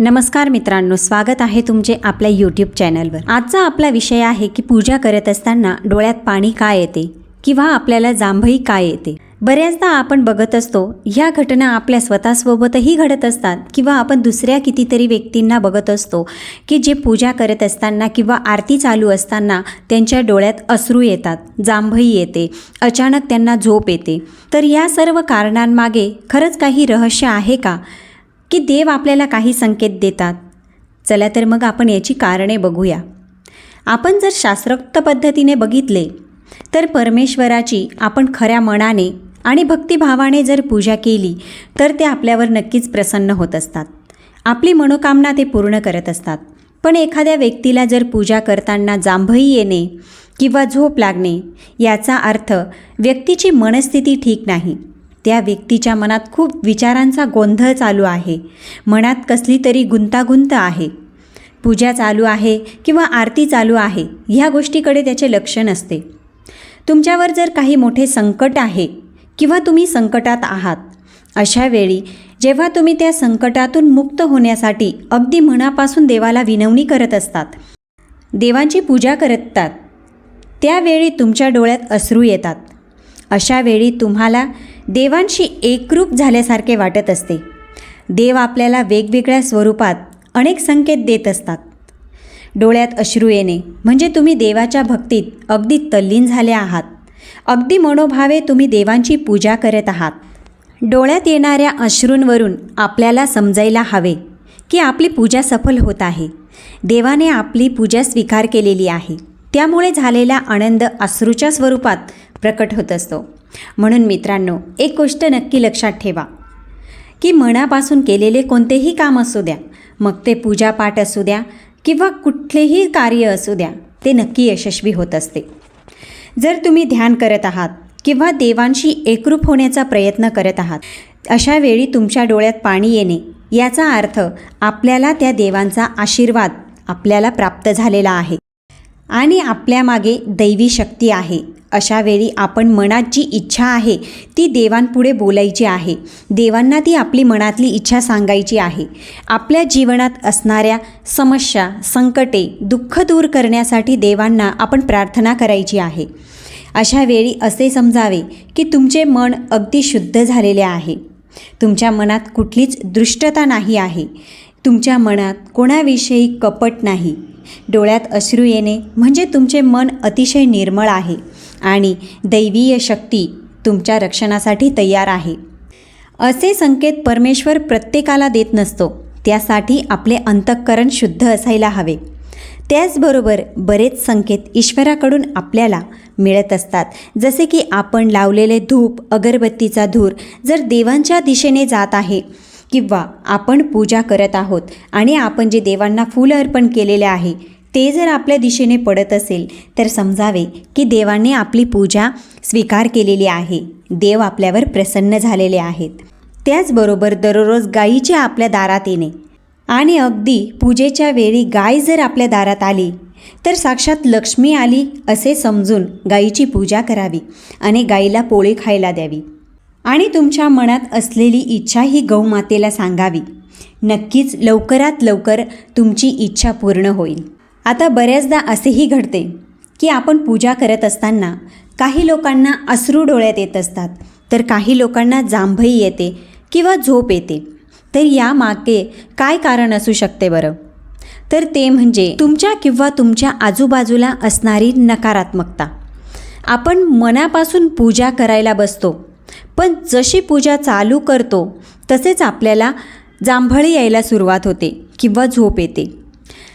नमस्कार मित्रांनो स्वागत आहे तुमचे आपल्या यूट्यूब चॅनलवर आजचा आपला विषय आहे की पूजा करत असताना डोळ्यात पाणी काय येते किंवा आपल्याला जांभई काय येते? बऱ्याचदा आपण बघत असतो ह्या घटना आपल्या स्वतःसोबतही घडत असतात किंवा आपण दुसऱ्या कितीतरी व्यक्तींना बघत असतो की जे पूजा करत असताना किंवा आरती चालू असताना त्यांच्या डोळ्यात अश्रू येतात जांभई येते अचानक त्यांना झोप येते. तर या सर्व कारणांमागे खरंच काही रहस्य आहे का? की देव आपल्याला काही संकेत देतात. चला तर मग आपण याची कारणे बघूया. आपण जर शास्त्रोक्त पद्धतीने बघितले तर परमेश्वराची आपण खऱ्या मनाने आणि भक्तिभावाने जर पूजा केली तर ते आपल्यावर नक्कीच प्रसन्न होत असतात. आपली मनोकामना ते पूर्ण करत असतात. पण एखाद्या व्यक्तीला जर पूजा करताना जांभई येणे किंवा झोप लागणे याचा अर्थ व्यक्तीची मनस्थिती ठीक नाही. त्या व्यक्तीच्या मनात खूप विचारांचा गोंधळ चालू आहे. मनात कसली तरी गुंतागुंत आहे. पूजा चालू आहे किंवा आरती चालू आहे ह्या गोष्टीकडे त्याचे लक्ष नसते. तुमच्यावर जर काही मोठे संकट आहे किंवा तुम्ही संकटात आहात अशा वेळी जेव्हा तुम्ही त्या संकटातून मुक्त होण्यासाठी अगदी मनापासून देवाला विनवणी करत असतात देवांची पूजा करतात त्यावेळी तुमच्या डोळ्यात अश्रू येतात. अशा वेळी तुम्हाला देवांशी एकरूप झाल्यासारखे वाटत असते. देव आपल्याला वेगवेगळ्या स्वरूपात अनेक संकेत देत असतात. डोळ्यात अश्रू येणे म्हणजे तुम्ही देवाच्या भक्तीत अगदी तल्लीन झाले आहात. अगदी मनोभावे तुम्ही देवांची पूजा करत आहात. डोळ्यात येणाऱ्या अश्रूंवरून आपल्याला समजायला हवे की आपली पूजा सफल होत आहे. देवाने आपली पूजा स्वीकार केलेली आहे. त्यामुळे झालेला आनंद अश्रूच्या स्वरूपात प्रकट होत असतो. म्हणून मित्रांनो एक गोष्ट नक्की लक्षात ठेवा की मनापासून केलेले कोणतेही काम असू द्या मग ते पूजापाठ असू द्या किंवा कुठलेही कार्य असू द्या ते नक्की यशस्वी होत असते. जर तुम्ही ध्यान करत आहात किंवा देवांशी एकरूप होण्याचा प्रयत्न करत आहात अशा वेळी तुमच्या डोळ्यात पाणी येणे याचा अर्थ आपल्याला त्या देवांचा आशीर्वाद आपल्याला प्राप्त झालेला आहे आणि आपल्यामागे दैवी शक्ती आहे. अशावेळी आपण मनात जी इच्छा आहे ती देवांपुढे बोलायची आहे. देवांना ती आपली मनातली इच्छा सांगायची आहे. आपल्या जीवनात असणाऱ्या समस्या संकटे दुःख दूर करण्यासाठी देवांना आपण प्रार्थना करायची आहे. अशा वेळी असे समजावे की तुमचे मन अगदी शुद्ध झालेले आहे. तुमच्या मनात कुठलीच दृष्टता नाही आहे. तुमच्या मनात कोणाविषयी कपट नाही. डोळ्यात अश्रू येणे म्हणजे तुमचे मन अतिशय निर्मळ आहे. आणि दैवीय शक्ती तुमच्या रक्षणासाठी तयार आहे. असे संकेत परमेश्वर प्रत्येकाला देत नसतो. त्यासाठी आपले अंतःकरण शुद्ध असायला हवे. त्याचबरोबर बरेच संकेत ईश्वराकडून आपल्याला मिळत असतात. जसे की आपण लावलेले धूप अगरबत्तीचा धूर जर देवांच्या दिशेने जात आहे किंवा आपण पूजा करत आहोत आणि आपण जे देवांना फुलं अर्पण केलेले आहे ते जर आपल्या दिशेने पडत असेल तर समजावे की देवाने आपली पूजा स्वीकार केलेली आहे. देव आपल्यावर प्रसन्न झालेले आहेत. त्याचबरोबर दररोज गायीचे आपल्या दारात येणे. आणि अगदी पूजेच्या वेळी गाय जर आपल्या दारात आली तर साक्षात लक्ष्मी आली असे समजून गायीची पूजा करावी आणि गाईला पोळी खायला द्यावी. आणि तुमच्या मनात असलेली इच्छा ही गौमातेला सांगावी. नक्कीच लवकरात लवकर तुमची इच्छा पूर्ण होईल. आता बऱ्याचदा असेही घडते की आपण पूजा करत असताना काही लोकांना अश्रू डोळ्यात येत असतात तर काही लोकांना जांभई येते किंवा झोप येते. तर यामागे काय कारण असू शकते बरं? तर ते म्हणजे तुमच्या किंवा तुमच्या आजूबाजूला असणारी नकारात्मकता. आपण मनापासून पूजा करायला बसतो पण जशी पूजा चालू करतो तसेच आपल्याला जांभळी यायला सुरुवात होते किंवा झोप येते.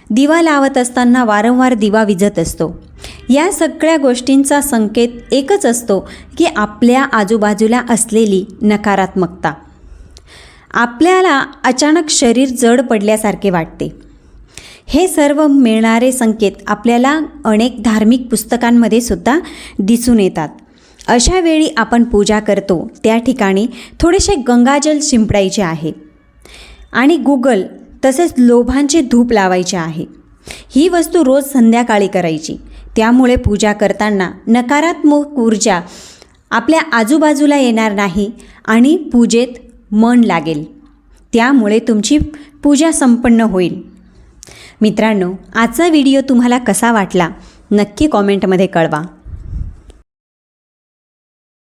दिवा लावत असताना वारंवार दिवा विझत असतो. या सगळ्या गोष्टींचा संकेत एकच असतो की आपल्या आजूबाजूला असलेली नकारात्मकता. आपल्याला अचानक शरीर जड पडल्यासारखे वाटते. हे सर्व मिळणारे संकेत आपल्याला अनेक धार्मिक पुस्तकांमध्ये सुद्धा दिसून येतात. अशा वेळी आपण पूजा करतो त्या ठिकाणी थोडेसे गंगाजल शिंपडायचे आहे. आणि गुगल तसेच लोभांची धूप लावायची आहे. ही वस्तू रोज संध्याकाळी करायची. त्यामुळे पूजा करताना नकारात्मक ऊर्जा आपल्या आजूबाजूला येणार नाही आणि पूजेत मन लागेल. त्यामुळे तुमची पूजा संपन्न होईल. मित्रांनो आजचा व्हिडिओ तुम्हाला कसा वाटला नक्की कॉमेंटमध्ये कळवा.